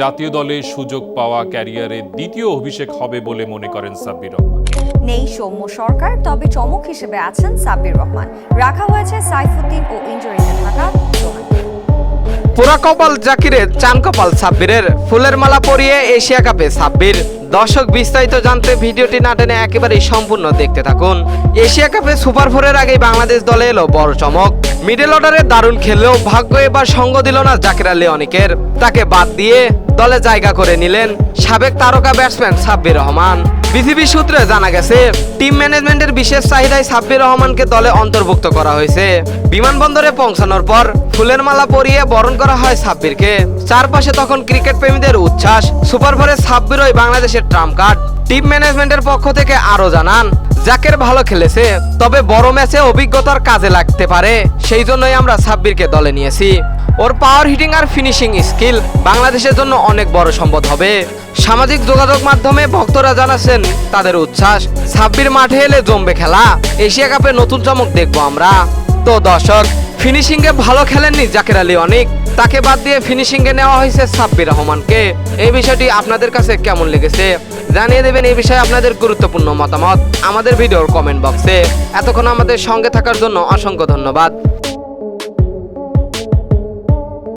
জাতীয় দলে সুযোগ পাওয়া ক্যারিয়ারের দ্বিতীয় অভিষেক হবে বলে মনে করেন সাব্বির রহমান। নেই সৌম্য সরকার তবে চমক হিসেবে আছেন সাব্বির রহমান। রাখা হয়েছে সাইফুদ্দিন ও ইঞ্জুরিতে থাকা। পুরা কপাল জাকিরের চান কপাল সাব্বিরের ফুলের মালা পরিয়ে এশিয়া কাপে সাব্বির। দর্শক বিস্তারিত জানতে ভিডিওটি না টেনে একেবারেই সম্পূর্ণ দেখতে থাকুন। এশিয়া কাপে সুপার ফোরের আগেই বাংলাদেশ দলে এলো বড় চমক। মিডল অর্ডারে দারুণ খেললেও ভাগ্য এবার সঙ্গ দিল না জাকির আলী অনিকের তাকে বাদ দিয়ে দলে জায়গা করে নিলেন সাবেক তারকা ব্যাটসম্যান সাব্বির রহমান। বিসিবি সূত্রে জানা গেছে, টিম ম্যানেজমেন্টের বিশেষ চাহিদায় সাব্বির রহমানকে দলে অন্তর্ভুক্ত করা হয়েছে। বিমানবন্দরে পৌঁছানোর পর ফুলের মালা পরিয়ে বরণ করা হয় সাব্বিরকে। চারপাশে তখন ক্রিকেট প্রেমীদের উচ্ছ্বাস, সুপার ফোরে সাব্বিরই বাংলাদেশের ট্রাম্প কার্ড। টিম ম্যানেজমেন্টের পক্ষ থেকে আরও জানান জাকের ভালো খেলেছে, তবে বড় ম্যাচে অভিজ্ঞতার কাজে লাগতে পারে, সেই জন্যই আমরা সাব্বিরকে দলে নিয়েছি। ওর পাওয়ার হিটিং আর ফিনিশিং স্কিল বাংলাদেশের জন্য অনেক বড় সম্পদ হবে। সামাজিক যোগাযোগ মাধ্যমে ভক্তরা জানাচ্ছেন, তাদের উচ্ছ্বাস, ছাব্বির মাঠে এলে জমবে খেলা, এশিয়া কাপে নতুন চমক দেখব আমরা। তো দর্শক ফিনিশিংয়ে ভালো খেলেননি জাকির আলী অনেক, তাকে বাদ দিয়ে ফিনিশিংয়ে নেওয়া হয়েছে সাব্বির রহমানকে। এই বিষয়টি আপনাদের কাছে কেমন লেগেছে? জানিয়ে দেবেন এই বিষয়ে আপনাদের গুরুত্বপূর্ণ মতামত আমাদের ভিডিওর কমেন্ট বক্সে এতক্ষণ আমাদের সঙ্গে থাকার জন্য অসংখ্য ধন্যবাদ।